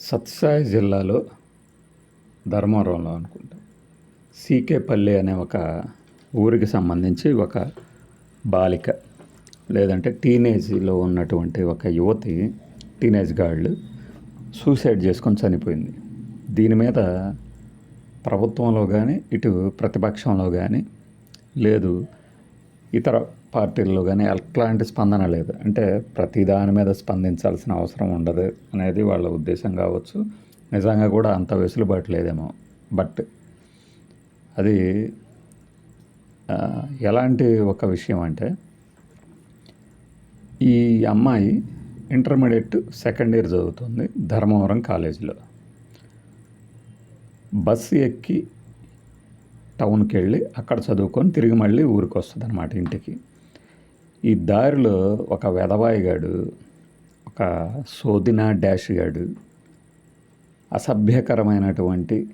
సత్సాయి జిల్లాలో ధర్మవరంలో అనుకుంటా. సీకేపల్లి అనే ఒక ఊరికి సంబంధించి ఒక బాలిక లేదంటే టీనేజ్లో ఉన్నటువంటి ఒక యువతి టీనేజ్ గాళ్ళు సూసైడ్ చేసుకొని చనిపోయింది. దీని మీద ప్రభుత్వంలో కానీ ఇటు ప్రతిపక్షంలో కానీ లేదు ఇతర పార్టీల్లో కానీ ఎట్లాంటి స్పందన లేదు. అంటే ప్రతి దాని మీద స్పందించాల్సిన అవసరం ఉండదు అనేది వాళ్ళ ఉద్దేశం కావచ్చు. నిజంగా కూడా అంత వెసులుబాటు లేదేమో. బట్ అది ఎలాంటి ఒక విషయం అంటే ఈ అమ్మాయి ఇంటర్మీడియట్ సెకండ్ ఇయర్ చదువుతుంది ధర్మవరం కాలేజీలో. బస్సు ఎక్కి టౌన్కి వెళ్ళి అక్కడ చదువుకొని తిరిగి మళ్ళీ ఊరికి వస్తుంది అనమాట ఇంటికి. ఈ దారిలో ఒక వెదవాయిగాడు ఒక సోదినా డాష్ గాడు అసభ్యకరమైనటువంటి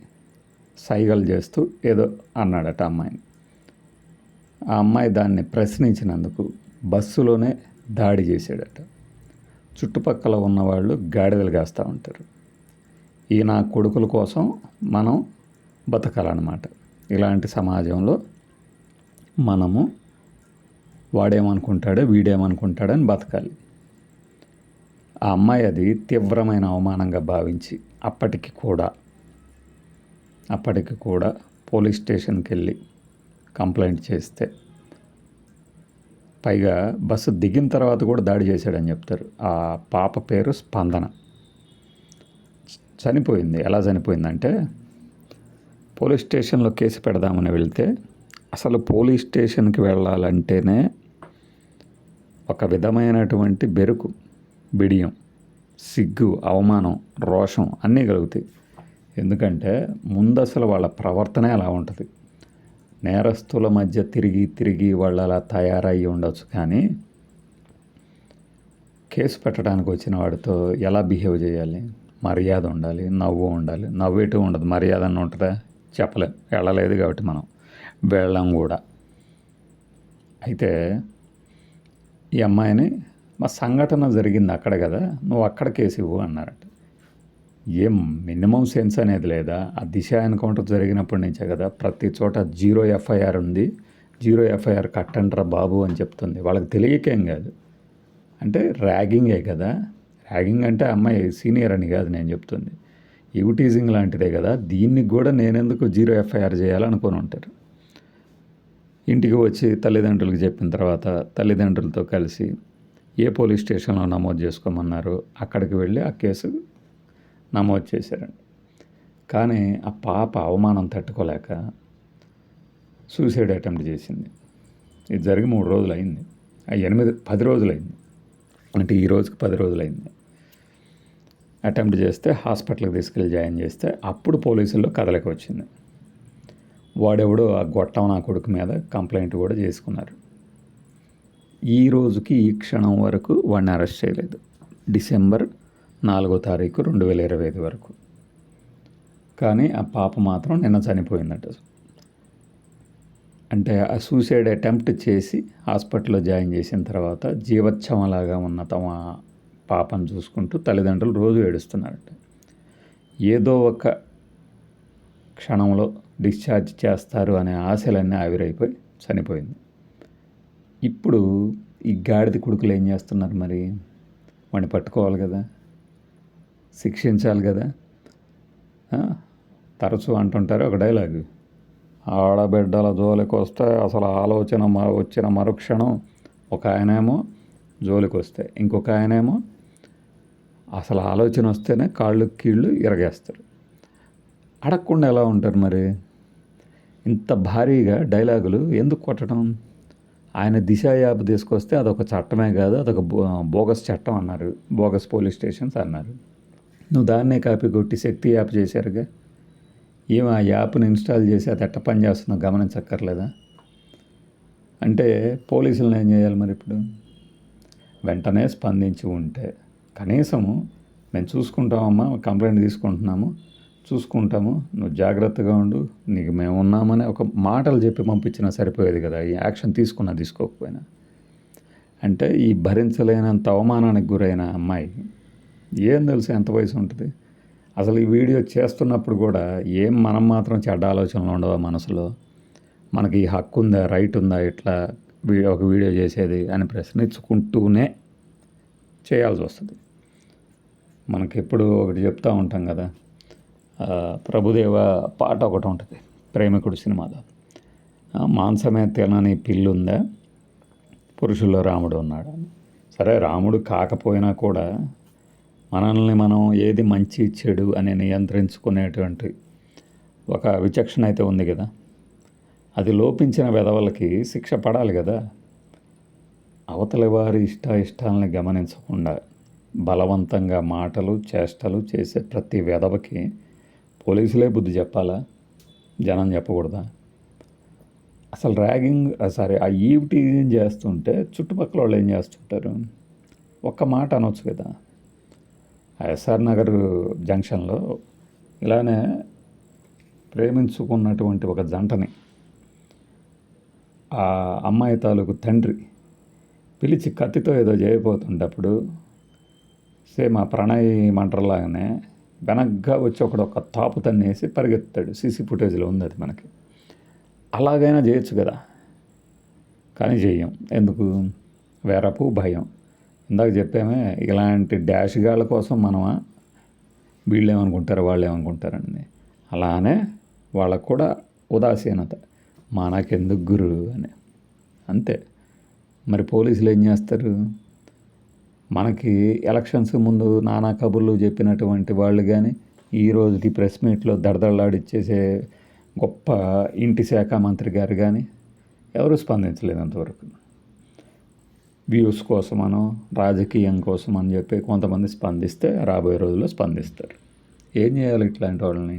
సైగలు చేస్తూ ఏదో అన్నాడట అమ్మాయిని. ఆ అమ్మాయి దాన్ని ప్రశ్నించినందుకు బస్సులోనే దాడి చేశాడట. చుట్టుపక్కల ఉన్నవాళ్ళు గాడిదలు కాస్తూ ఉంటారు. ఈ నా కొడుకుల కోసం మనం బతకాలన్నమాట. ఇలాంటి సమాజంలో మనము వాడేమనుకుంటాడో వీడేమనుకుంటాడని బతకాలి. ఆ అమ్మాయి అది తీవ్రమైన అవమానంగా భావించి అప్పటికి కూడా అప్పటికి కూడా పోలీస్ స్టేషన్కి వెళ్ళి కంప్లైంట్ చేస్తే పైగా బస్సు దిగిన తర్వాత కూడా దాడి చేశాడని చెప్తారు. ఆ పాప పేరు స్పందన. చనిపోయింది. ఎలా చనిపోయిందంటే పోలీస్ స్టేషన్లో కేసు పెడదామని వెళ్తే అసలు పోలీస్ స్టేషన్కి వెళ్ళాలంటేనే ఒక విధమైనటువంటి బెరుకు బిడియం సిగ్గు అవమానం రోషం అన్నీ కలుగుతాయి. ఎందుకంటే ముందు అసలు వాళ్ళ ప్రవర్తనే అలా ఉంటుంది. నేరస్తుల మధ్య తిరిగి తిరిగి వాళ్ళు అలా తయారయ్యి ఉండొచ్చు కానీ కేసు పెట్టడానికి వచ్చిన వాడితో ఎలా బిహేవ్ చేయాలి? మర్యాద ఉండాలి నవ్వు ఉండాలి. నవ్వేటూ ఉండదు. మర్యాద అని ఉంటుందా? చెప్పలేం. వెళ్ళలేదు కాబట్టి మనం. వెళ్ళం కూడా. అయితే ఈ అమ్మాయిని మా సంఘటన జరిగింది అక్కడ కదా నువ్వు అక్కడ కేసు ఇవ్వు అన్నారట. ఏం మినిమం సెన్స్ అనేది లేదా? ఆ దిశ ఎన్కౌంటర్ జరిగినప్పటి నుంచే కదా ప్రతి చోట జీరో ఎఫ్ఐఆర్ ఉంది జీరో ఎఫ్ఐఆర్ కట్టండ్రా బాబు అని చెప్తుంది. వాళ్ళకి తెలియకేం కాదు. అంటే ర్యాగింగే కదా. ర్యాగింగ్ అంటే అమ్మాయి సీనియర్ అని కాదు నేను చెప్తుంది. యూటీజింగ్ లాంటిదే కదా దీనికి కూడా నేనెందుకు జీరో ఎఫ్ఐఆర్ చేయాలనుకుని ఉంటారు? ఇంటికి వచ్చి తల్లిదండ్రులకు చెప్పిన తర్వాత తల్లిదండ్రులతో కలిసి ఏ పోలీస్ స్టేషన్లో నమోదు చేసుకోమన్నారు అక్కడికి వెళ్ళి ఆ కేసు నమోదు చేశారండి. కానీ ఆ పాప అవమానం తట్టుకోలేక సూసైడ్ అటెంప్ట్ చేసింది. ఇది జరిగి మూడు రోజులు అయింది ఎనిమిది పది రోజులు అయింది అంటే ఈ రోజుకి పది రోజులు అయింది అటెంప్ట్ చేస్తే హాస్పిటల్కి తీసుకెళ్ళి జాయిన్ చేస్తే అప్పుడు పోలీసుల్లో కదలిక వచ్చింది. వాడెవడో ఆ గొట్టం నా కొడుకు మీద కంప్లైంట్ కూడా చేసుకున్నారు. ఈ రోజుకి ఈ క్షణం వరకు వాడిని అరెస్ట్ చేయలేదు. డిసెంబర్ నాలుగో తారీఖు రెండు వేల ఇరవై ఐదు వరకు. కానీ ఆ పాప మాత్రం నిన్న చనిపోయిందట. అంటే ఆ సూసైడ్ అటెంప్ట్ చేసి హాస్పిటల్లో జాయిన్ చేసిన తర్వాత జీవోత్సవంలాగా ఉన్న తమ పాపను చూసుకుంటూ తల్లిదండ్రులు రోజు ఏడుస్తున్నారట. ఏదో ఒక క్షణంలో డిశ్చార్జ్ చేస్తారు అనే ఆశలన్నీ ఆవిరైపోయి చనిపోయింది. ఇప్పుడు ఈ గాడిద కొడుకులు ఏం చేస్తున్నారు మరి? వాడిని పట్టుకోవాలి కదా? శిక్షించాలి కదా? తరచూ అంటుంటారు ఒక డైలాగు. ఆడబిడ్డల జోలికి వస్తే అసలు ఆలోచన వచ్చిన మరుక్షణం ఒక ఆయనేమో జోలికి వస్తే ఇంకొక ఆయనేమో అసలు ఆలోచన వస్తేనే కాళ్ళు కీళ్ళు ఇరగేస్తారు. అడగకుండా ఎలా ఉంటారు మరి? ఇంత భారీగా డైలాగులు ఎందుకు కొట్టడం? ఆయన దిశ యాప్ తీసుకొస్తే అదొక చట్టమే కాదు అదొక బో- బోగస్ చట్టం అన్నారు. బోగస్ పోలీస్ స్టేషన్స్ అన్నారు. నువ్వు దాన్నే కాపీ కొట్టి శక్తి యాప్ చేశారుగా. ఏం ఆ యాప్ని ఇన్స్టాల్ చేసి అది ఎట్ట పని చేస్తున్నావు గమనించక్కర్లేదా? అంటే పోలీసులను ఏం చేయాలి మరి ఇప్పుడు? వెంటనే స్పందించి ఉంటే కనీసము మేము చూసుకుంటామమ్మా కంప్లైంట్ తీసుకుంటున్నాము చూసుకుంటాము. నువ్వు జాగ్రత్తగా ఉండు. నీకు మేము ఉన్నామని ఒక మాటలు చెప్పి పంపించినా సరిపోయేది కదా. ఈ యాక్షన్ తీసుకున్నా తీసుకోకపోయినా. అంటే ఈ భరించలేనంత అవమానానికి గురైన అమ్మాయి ఏం తెలుసు ఎంత వయసు ఉంటుంది? అసలు ఈ వీడియో చేస్తున్నప్పుడు కూడా ఏం మనం మాత్రం చెడ్డ ఆలోచనలు ఉండవా మనసులో? మనకి ఈ హక్కు ఉందా? రైట్ ఉందా? ఇట్లా ఒక వీడియో చేసేది అని ప్రశ్నించుకుంటూనే చేయాల్సి వస్తుంది. మనకి ఎప్పుడు ఒకటి చెప్తూ ఉంటాం కదా. ప్రభుదేవ పాట ఒకటి ఉంటుంది ప్రేమికుడు సినిమాలో. మాంసమే తినని పిల్లు ఉందా పురుషుల్లో రాముడు ఉన్నాడు? సరే రాముడు కాకపోయినా కూడా మనల్ని మనం ఏది మంచి చెడు అని నియంత్రించుకునేటువంటి ఒక విచక్షణ అయితే ఉంది కదా. అది లోపించిన వెధవలకి శిక్ష పడాలి కదా. అవతలి వారి ఇష్ట ఇష్టాలని గమనించకుండా బలవంతంగా మాటలు చేష్టలు చేసే ప్రతి వెధవకి పోలీసులే బుద్ధి చెప్పాలా? జనం చెప్పకూడదా? అసలు ర్యాగింగ్ సారీ ఆ ఈవ్ టీజింగ్ చేస్తుంటే చుట్టుపక్కల వాళ్ళు ఏం చేస్తుంటారు? ఒక్క మాట అనొచ్చు కదా. ఆ ఎస్ఆర్ నగర్ జంక్షన్లో ఇలానే ప్రేమించుకున్నటువంటి ఒక జంటని ఆ అమ్మాయి తాలూకు తండ్రి పిలిచి కత్తితో ఏదో చేయబోతుంటప్పుడు సేమ్ ఆ ప్రణయ్ మంటలాగానే వెనగ్గా వచ్చి ఒకడు ఒక తాపు తన్నేసి పరిగెత్తాడు. సీసీ ఫుటేజ్లో ఉంది అది మనకి. అలాగైనా చేయొచ్చు కదా? కానీ చెయ్యం ఎందుకు? వేరపు భయం. ఇందాక చెప్పామే ఇలాంటి డాష్ గాళ్ళ కోసం మనమా? వీళ్ళు ఏమనుకుంటారు వాళ్ళు ఏమనుకుంటారండి అలానే వాళ్ళకు కూడా ఉదాసీనత. మనకెందుకు గురు అని. అంతే. మరి పోలీసులు ఏం చేస్తారు? మనకి ఎలక్షన్స్ ముందు నానా కబుర్లు చెప్పినటువంటి వాళ్ళు కానీ ఈ రోజుకి ప్రెస్ మీట్లో దడదళ్ళాడిచ్చేసే గొప్ప ఇంటి శాఖ మంత్రి గారు కానీ ఎవరు స్పందించలేదు అంతవరకు వ్యూస్ కోసమనో రాజకీయం కోసం అని చెప్పి కొంతమంది స్పందిస్తే రాబోయే రోజుల్లో స్పందిస్తారు. ఏం చేయాలి ఇట్లాంటి వాళ్ళని?